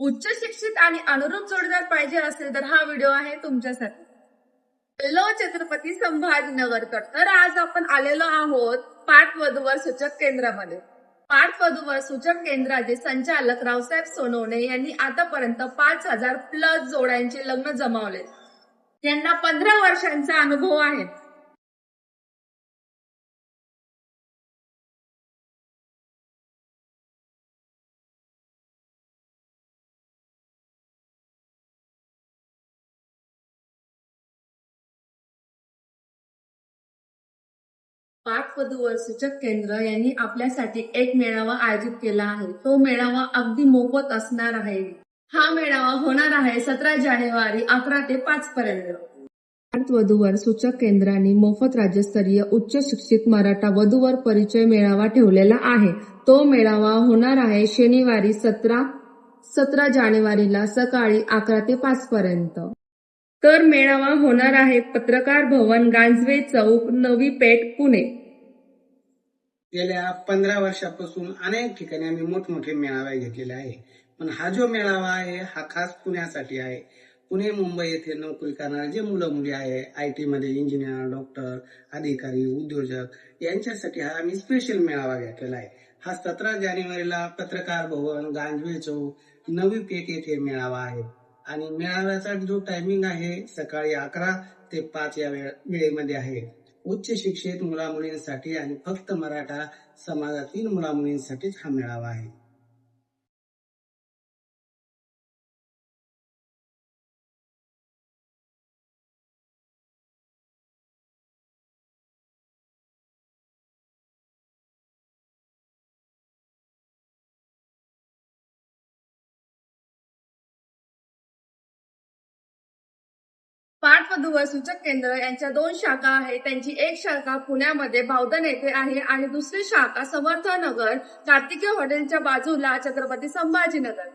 उच्च शिक्षित आणि अनुरूप जोडीदार पाहिजे असेल तर हा व्हिडिओ आहे तुमच्यासाठी. हॅलो छत्रपती संभाजीनगरकर तर आज आपण आलेलो आहोत पाठ वधूवर सूचक केंद्रामध्ये. पाठ वधूवर सूचक केंद्राचे संचालक रावसाहेब सोनवणे यांनी आतापर्यंत पाच हजार प्लस जोड्यांचे लग्न जमावले. त्यांना पंधरा वर्षांचा अनुभव आहे. पाक वधूवर सूचक केंद्र यांनी आपल्यासाठी एक मेळावा आयोजित केला आहे. तो मेळावा अगदी मोफत असणार आहे. हा मेळावा होणार आहे सतरा जानेवारी अकरा ते पाच पर्यंत. भारत वधूवर सूचक केंद्राने मोफत राज्यस्तरीय उच्च शिक्षित मराठा वधूवर परिचय मेळावा ठेवलेला आहे. तो मेळावा होणार आहे शनिवारी सतरा सतरा जानेवारीला सकाळी अकरा ते पाच पर्यंत. तर मेळावा होणार आहे पत्रकार भवन गांजवे चौक नवी पेठ पुणे. गेल्या पंधरा वर्षापासून अनेक ठिकाणी आम्ही मोठमोठे मेळावे घेतलेले आहे. पण हा जो मेळावा आहे हा खास पुण्यासाठी आहे. पुणे मुंबई येथे नोकरी करणारे जे मुलं मुली आहे आय टी मध्ये इंजिनियर डॉक्टर अधिकारी उद्योजक यांच्यासाठी हा आम्ही स्पेशल मेळावा घेतलेला आहे. हा सतरा जानेवारीला पत्रकार भवन गांजवे चौक नवी पेठ येथे मेळावा आहे. आणि मेळाव्याचा जो टायमिंग आहे सकाळी अकरा ते पाच या वेळेमध्ये आहे. उच्च शिक्षित मुला मुलींसाठी आणि फक्त मराठा समाजातील मुला मुलींसाठीच हा मेळावा आहे. पाठ वधूवर सूचक केंद्र यांच्या दोन शाखा आहेत. त्यांची एक शाखा पुण्यामध्ये बावधन येथे आहे आणि दुसरी शाखा समर्थनगर कार्तिकी हॉटेलच्या बाजूला छत्रपती संभाजीनगर.